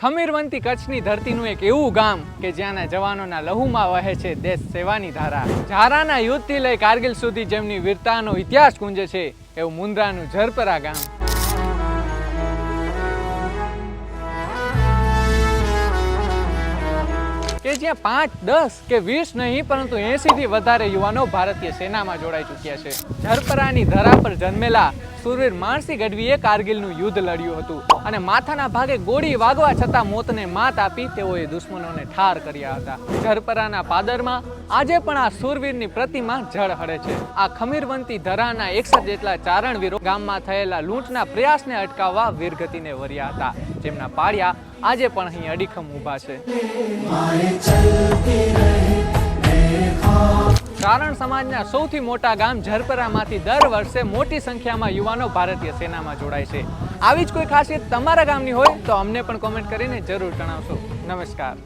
ખમીરવંતી કચ્છની ધરતીનું એક એવું ગામ કે જ્યાંના જવાનોના લહુમાં વહે છે દેશ સેવાની ધારા. ઝારાના યુદ્ધથી લઈ કારગિલ સુધી જેમની વીરતાનો ઇતિહાસ ગુંજે છે, એવું મુન્દ્રાનું ઝરપરા ગામ. કે જ્યાં પાંચ, દસ કે વીસ નહીં, પરંતુ એસી થી વધારે યુવાનો ભારતીય સેનામાં જોડાઈ ચૂક્યા છે. ઝરપરાની ધરા પર જન્મેલા સુરવીર માણસી ગઢવીએ કારગિલનું યુદ્ધ લડ્યું હતું અને માથાના ભાગે ગોળી વાગવા છતાં મોતને માત આપી તેઓએ દુશ્મનોને ઠાર કર્યા હતા. ઝરપરાના પાદરમાં આજે પણ આ સુરવીરની પ્રતિમા ઝળહળે છે. આ ખમીરવંતી ધરાના એકસઠ જેટલા ચારણવીરો ગામમાં થયેલા લૂંટના પ્રયાસને અટકાવવા વીરગતિને વર્યા હતા. જેમના પાળિયા આજે પણ અહીં અડીખમ ઊભા છે. ચારણ સમાજના સૌથી મોટા ગામ ઝરપરામાંથી દર વર્ષે મોટી સંખ્યામાં યુવાનો ભારતીય સેનામાં જોડાય છે. આવી જ કોઈ ખાસિયત તમારા ગામની હોય તો અમને પણ કોમેન્ટ કરીને જરૂર જણાવશો. નમસ્કાર.